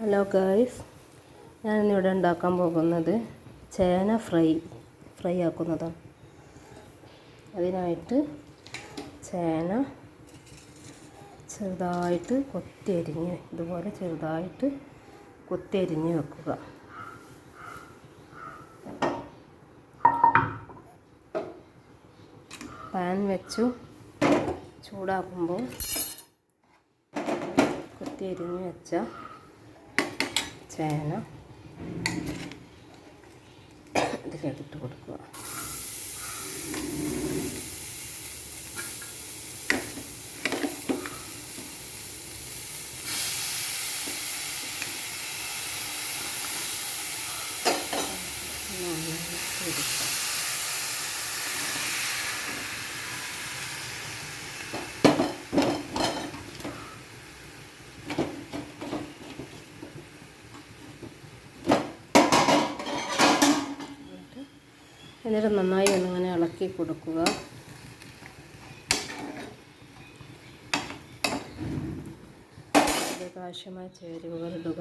Hello guys ഞാനിന്നിവിടെ ഉണ്ടാക്കാൻ പോകുന്നത് ചേന ഫ്രൈ ഫ്രൈ ആക്കുന്നതാണ്. അതിനായിട്ട് ചേന ചെറുതായിട്ട് കൊത്തി അരിഞ്ഞ് ഇതുപോലെ ചെറുതായിട്ട് കൊത്തി അരിഞ്ഞ് വെക്കുക. പാൻ വെച്ചു ചൂടാക്കുമ്പോൾ കൊത്തി അരിഞ്ഞ് വെച്ച ചേന ഇതിലേക്ക് ഇട്ട് കൊടുക്കുക നന്നായി കൊടുക്കുക എന്നിട്ട് നന്നായി ഒന്നിങ്ങനെ ഇളക്കി കൊടുക്കുക. ആവശ്യമായ ചേരുവകൾ ഇടുക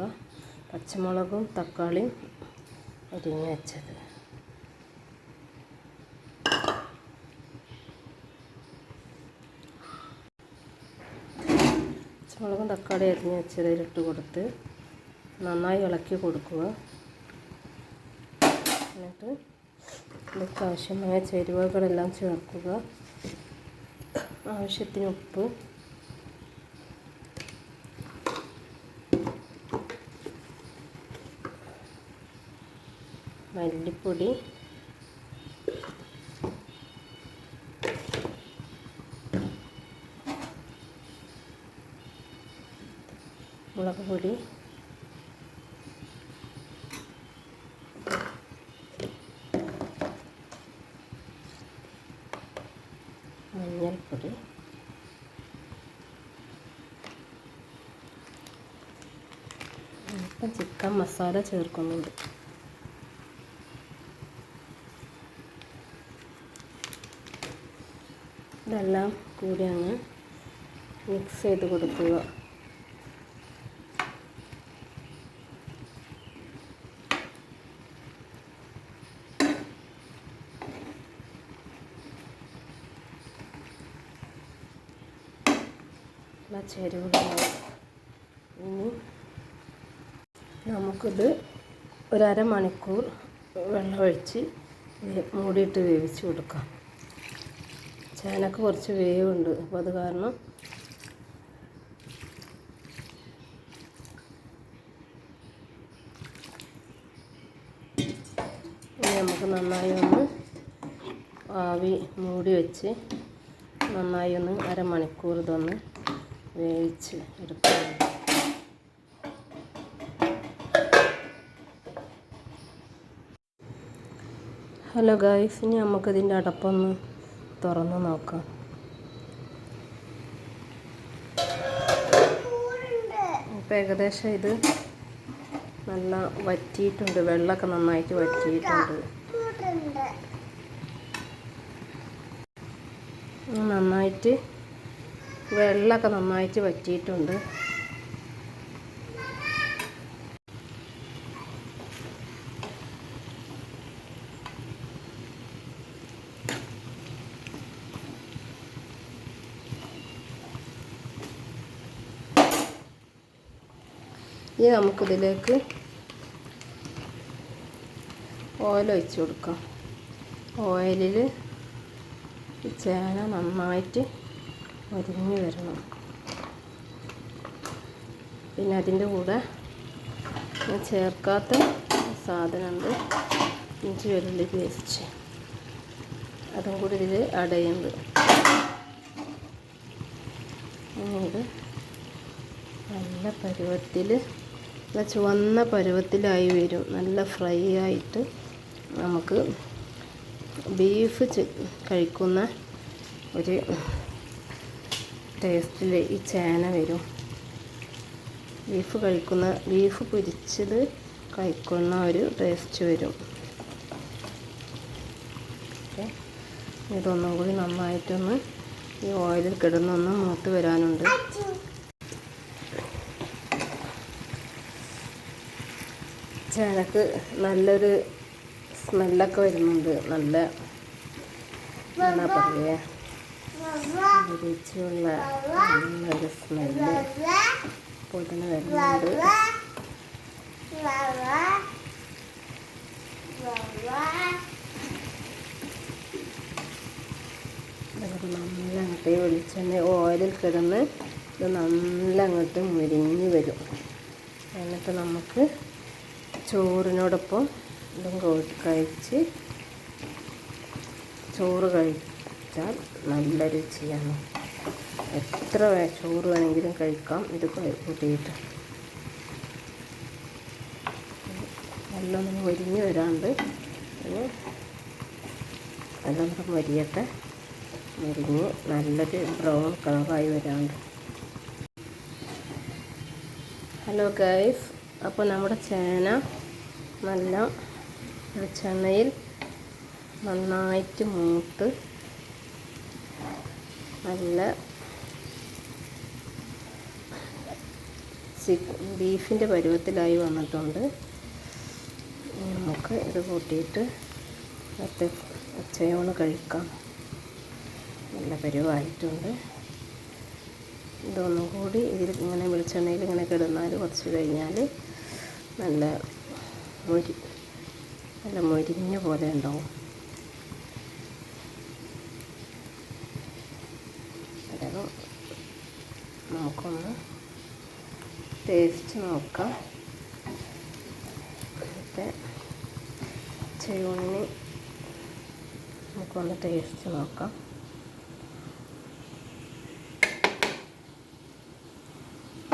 പച്ചമുളകും തക്കാളിയും ഒരുങ്ങി വെച്ചത്. പച്ചമുളകും തക്കാളി അരിഞ്ഞ് വെച്ചതിലിട്ട് കൊടുത്ത് നന്നായി ഇളക്കി കൊടുക്കുക. എന്നിട്ട് ഇതിലേക്ക് ആവശ്യമായ ചേരുവകളെല്ലാം ചേർക്കുക. ആവശ്യത്തിന് ഉപ്പ്. മല്ലിപ്പൊടി. മുളക് പൊടി. ഇപ്പം ചിക്കൻ മസാല ചേർക്കുന്നുണ്ട്. ഇതെല്ലാം കൂടി അങ്ങ് മിക്സ് ചെയ്ത് കൊടുക്കുക. എല്ലാ ചേരുവകളും ഇനി നമുക്കിത് ഒരമണിക്കൂർ വെള്ളമൊഴിച്ച് മൂടിയിട്ട് വേവിച്ച് കൊടുക്കാം. ചേനക്ക് കുറച്ച് വേവുണ്ട് അപ്പോൾ അത് കാരണം നമുക്ക് നന്നായി ഒന്ന് ആവി മൂടി വെച്ച് നന്നായി ഒന്ന് അരമണിക്കൂർ ഇതൊന്ന് വേവിച്ച് എടുക്കാം. ഹലോ ഗായ്സ് ഇനി നമുക്കിതിന്റെ അടപ്പൊന്ന് തുറന്ന് നോക്കാം. ഇപ്പം ഏകദേശം ഇത് നല്ല വറ്റിയിട്ടുണ്ട്. വെള്ളമൊക്കെ നന്നായിട്ട് വറ്റിയിട്ടുണ്ട്. നന്നായിട്ട് വെള്ളമൊക്കെ നന്നായിട്ട് വറ്റിയിട്ടുണ്ട്. ഇനി നമുക്കിതിലേക്ക് ഓയിൽ ഒഴിച്ച് കൊടുക്കാം. ഓയിലിൽ ചേന നന്നായിട്ട് ഒരുങ്ങി വരണം. പിന്നെ അതിന്റെ കൂടെ ഞാൻ ചേർക്കാത്ത സാധനമുണ്ട്. ഇഞ്ചി വെള്ളി പേസ്റ്റ്. അതും കൂടി ഇതിൽ അടയുണ്ട് പിന്നീട് നല്ല പരുവത്തിൽ ചുവന്ന പരുവത്തിലായി വരും. നല്ല ഫ്രൈ ആയിട്ട് നമുക്ക് ബീഫ് കഴിക്കുന്ന ഒരു ടേസ്റ്റിൽ ഈ ചേന വരും. ബീഫ് കഴിക്കുന്ന ബീഫ് പൊരിച്ചത് കഴിക്കുന്ന ഒരു ടേസ്റ്റ് വരും. ഇതൊന്നും കൂടി നന്നായിട്ടൊന്ന് ഈ ഓയിലിൽ കിടന്നൊന്ന് മൂത്ത് വരാനുണ്ട്. ചേനക്ക് നല്ലൊരു സ്മെല്ലൊക്കെ വരുന്നുണ്ട്. നല്ല എന്നാ പറയുക രുചിയുള്ള നല്ലൊരു സ്മെല്ല് പൊതിന് വരുന്നുണ്ട്. നല്ല അങ്ങോട്ട് വെളിച്ചെണ്ണ ഓയിലിൽ കിടന്ന് ഇത് നല്ല അങ്ങോട്ട് മുരിഞ്ഞ് വരും. എന്നിട്ട് നമുക്ക് ചോറിനോടൊപ്പം ഇതും കഴിച്ച് ചോറ് കഴിച്ചാൽ നല്ല രുചിയാണ്. എത്ര ചോറ് വേണമെങ്കിലും കഴിക്കാം. ഇത് കൂട്ടിയിട്ട്. നല്ലോണം മൊരിഞ്ഞ് വരാണ്ട് നല്ലൊന്നും മുരിഞ്ഞ് മൊരിഞ്ഞ് നല്ലൊരു ബ്രൗൺ കളറായി വരാണ്ട്. ഹലോ ഗൈസ് അപ്പോൾ നമ്മുടെ ചേന നല്ല വെളിച്ചെണ്ണയിൽ നന്നായിട്ട് മൂത്ത് നല്ല ബീഫിന്റെ പരുവത്തിലായി വന്നിട്ടുണ്ട്. നമുക്ക് ഇത് കൂട്ടിയിട്ട് അത് ഉച്ചയോണ് കഴിക്കാം. നല്ല പരുവായിട്ടുണ്ട്. ഇതൊന്നും കൂടി ഇതിൽ ഇങ്ങനെ വെളിച്ചെണ്ണയിൽ ഇങ്ങനെ കിടന്നാൽ കുറച്ച് കഴിഞ്ഞാൽ നല്ല മൊരി നല്ല മൊരിഞ്ഞ പോലെ ഉണ്ടാവും. അതായത് നമുക്കൊന്ന് ടേസ്റ്റ് നോക്കാം. എന്നിട്ട് ചെറുണ്ണി നമുക്കൊന്ന് ടേസ്റ്റ് നോക്കാം.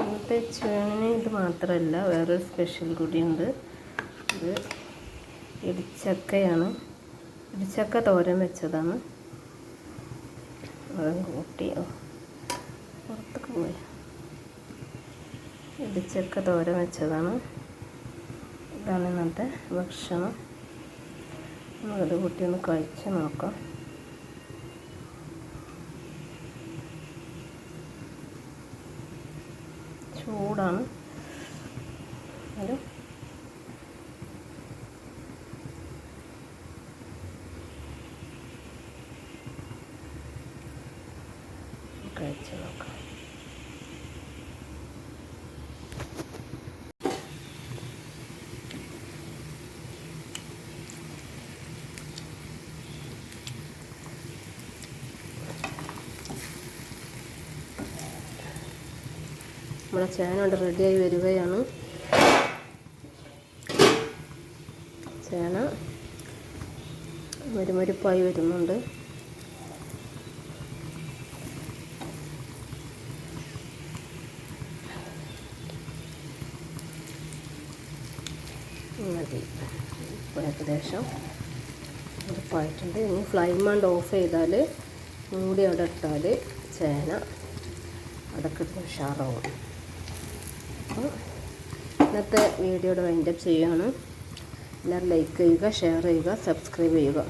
ഇന്നത്തെ ചേണിന് ഇത് മാത്രമല്ല വേറൊരു സ്പെഷ്യൽ കൂടിയുണ്ട് ഇത് ഇടിച്ചക്കയാണ്. ഇടിച്ചക്ക തോരൻ വെച്ചതാണ്. അതും കൂട്ടി. പുറത്തേക്ക് പോയി. ഇടിച്ചക്ക തോരൻ വെച്ചതാണ്. ഇതാണ് ഇന്നത്തെ ഭക്ഷണം. നമുക്കത് കൂട്ടി ഒന്ന് കഴിച്ച് നോക്കാം. ചൂടാണ് ഒരു കഴിച്ച് നോക്കാം. നമ്മുടെ ചേന റെഡിയായി വരികയാണ്. ചേന മരുമരുപ്പായി വരുന്നുണ്ട്. മതി. ഏകദേശം ഉറപ്പായിട്ടുണ്ട്. ഇനി ഫ്ലൈം ആണ്ട് ഓഫ് ചെയ്താൽ മൂടി അവിടെ ഇട്ടാൽ ചേന അടക്കിട്ട് ഉഷാറാവും. അപ്പോൾ ഇന്നത്തെ വീഡിയോയുടെ വൈൻഡപ്പ് ചെയ്യുകയാണ് എല്ലാവരും ലൈക്ക് ചെയ്യുക ഷെയർ ചെയ്യുക സബ്സ്ക്രൈബ് ചെയ്യുക.